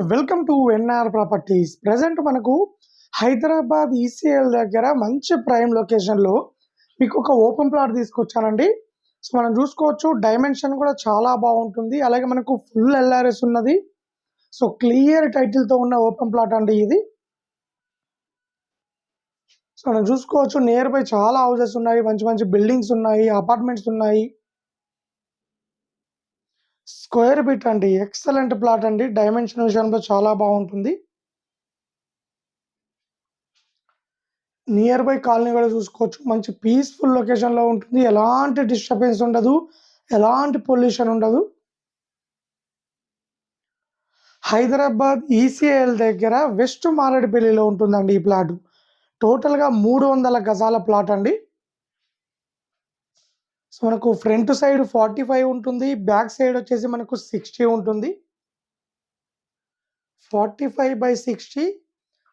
Welcome to NR properties. Present మనకు Hyderabad ECL దగ్గర మంచి ప్రైమ్ లొకేషన్లో మీకు ఒక ఓపెన్ ప్లాట్ తీసుకొచ్చానండి. సో మనం చూసుకోవచ్చు డైమెన్షన్ కూడా చాలా బాగుంటుంది. అలాగే మనకు ఫుల్ ఎల్ఆర్ఎస్ ఉన్నది. సో క్లియర్ టైటిల్తో ఉన్న ఓపెన్ ప్లాట్ అండి ఇది. సో మనం చూసుకోవచ్చు నియర్ బై చాలా హౌసెస్ ఉన్నాయి. మంచి మంచి బిల్డింగ్స్ ఉన్నాయి అపార్ట్మెంట్స్ ఉన్నాయి. స్క్వేర్ బిట్ అండి. ఎక్సలెంట్ ప్లాట్ అండి. డైమెన్షన్ విషయంలో చాలా బాగుంటుంది. నియర్ బై కాలనీ కూడా చూసుకోవచ్చు. మంచి పీస్ఫుల్ లొకేషన్లో ఉంటుంది. ఎలాంటి డిస్టర్బెన్స్ ఉండదు. ఎలాంటి పొల్యూషన్ ఉండదు. హైదరాబాద్ ఈసీఐఎల్ దగ్గర వెస్ట్ మారేడుపల్లిలో ఉంటుందండి ఈ ప్లాట్. టోటల్గా మూడు వందల గజాల ప్లాట్ అండి. సో మనకు ఫ్రంట్ సైడ్ ఫార్టీ ఫైవ్ ఉంటుంది బ్యాక్ సైడ్ వచ్చేసి మనకు సిక్స్టీ ఉంటుంది. Forty five by sixty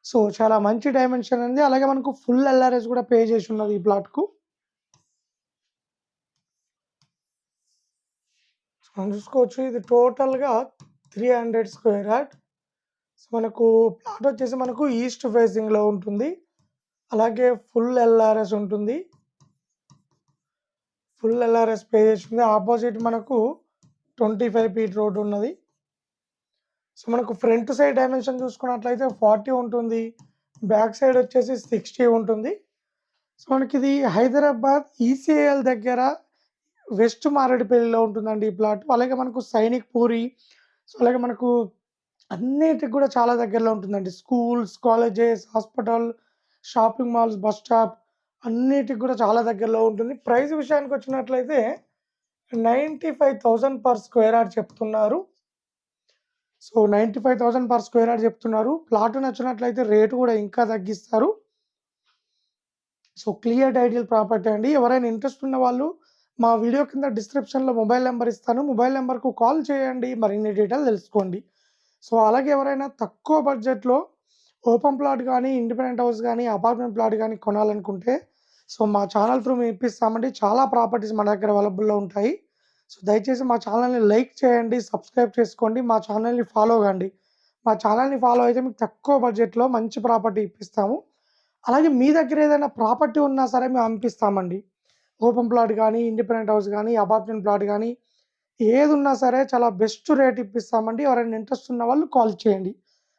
so చాలా మంచి డైమెన్షన్ ఉంది. అలాగే మనకు ఫుల్ ఎల్ఆర్ఎస్ కూడా పే చేసి ఉన్నది ఈ ప్లాట్కు. మనం చూసుకోవచ్చు ఇది టోటల్గా three hundred square yard. So మనకు ప్లాట్ వచ్చేసి మనకు ఈస్ట్ ఫేసింగ్లో ఉంటుంది. అలాగే ఫుల్ ఎల్ఆర్ఎస్ ఉంటుంది. ఫుల్ ఎల్ఆర్ఎస్ పే చేసింది ఆపోజిట్ మనకు ట్వంటీ ఫైవ్ ఫీట్ రోడ్ ఉన్నది. సో మనకు ఫ్రంట్ సైడ్ డైమెన్షన్ చూసుకున్నట్లయితే ఫార్టీ ఉంటుంది. బ్యాక్ సైడ్ వచ్చేసి సిక్స్టీ ఉంటుంది. సో మనకి ఇది హైదరాబాద్ ఈసీఐఎల్ దగ్గర వెస్ట్ మారేడుపల్లిలో ఉంటుందండి ఈ ప్లాట్. అలాగే మనకు సైనిక్ పూరి సో అలాగే మనకు అన్నిటికి కూడా చాలా దగ్గరలో ఉంటుందండి. Schools colleges hospital shopping malls bus stop అన్నిటికి కూడా చాలా దగ్గరలో ఉంటుంది. ప్రైస్ విషయానికి వచ్చినట్లయితే ninety five thousand per square yard చెప్తున్నారు. So ninety five thousand per square yard చెప్తున్నారు. ప్లాట్ నచ్చినట్లయితే రేటు కూడా ఇంకా తగ్గిస్తారు. సో క్లియర్ టైటిల్ ప్రాపర్టీ అండి. ఎవరైనా ఇంట్రెస్ట్ ఉన్న వాళ్ళు మా వీడియో కింద డిస్క్రిప్షన్లో మొబైల్ నెంబర్ ఇస్తాను. మొబైల్ నెంబర్కు కాల్ చేయండి. మరిన్ని డీటెయిల్ తెలుసుకోండి. సో అలాగే ఎవరైనా తక్కువ బడ్జెట్లో ఓపెన్ ప్లాట్ కానీ ఇండిపెండెంట్ హౌస్ కానీ అపార్ట్మెంట్ ప్లాట్ కానీ కొనాలనుకుంటే సో మా ఛానల్ త్రూ మేము ఇప్పిస్తామండి. చాలా ప్రాపర్టీస్ మన దగ్గర అవైలబుల్లో ఉంటాయి. సో దయచేసి మా ఛానల్ని లైక్ చేయండి సబ్స్క్రైబ్ చేసుకోండి మా ఛానల్ని ఫాలో కండి మా ఛానల్ని ఫాలో అయితే మీకు తక్కువ బడ్జెట్లో మంచి ప్రాపర్టీ ఇప్పిస్తాము. అలాగే మీ దగ్గర ఏదైనా ప్రాపర్టీ ఉన్నా సరే మేము పంపిస్తామండి. ఓపెన్ ప్లాట్ కానీ ఇండిపెండెంట్ హౌస్ కానీ అపార్ట్మెంట్ ప్లాట్ కానీ ఏది ఉన్నా సరే చాలా బెస్ట్ రేట్ ఇప్పిస్తామండి. ఎవరైనా ఇంట్రెస్ట్ ఉన్న వాళ్ళు కాల్ చేయండి.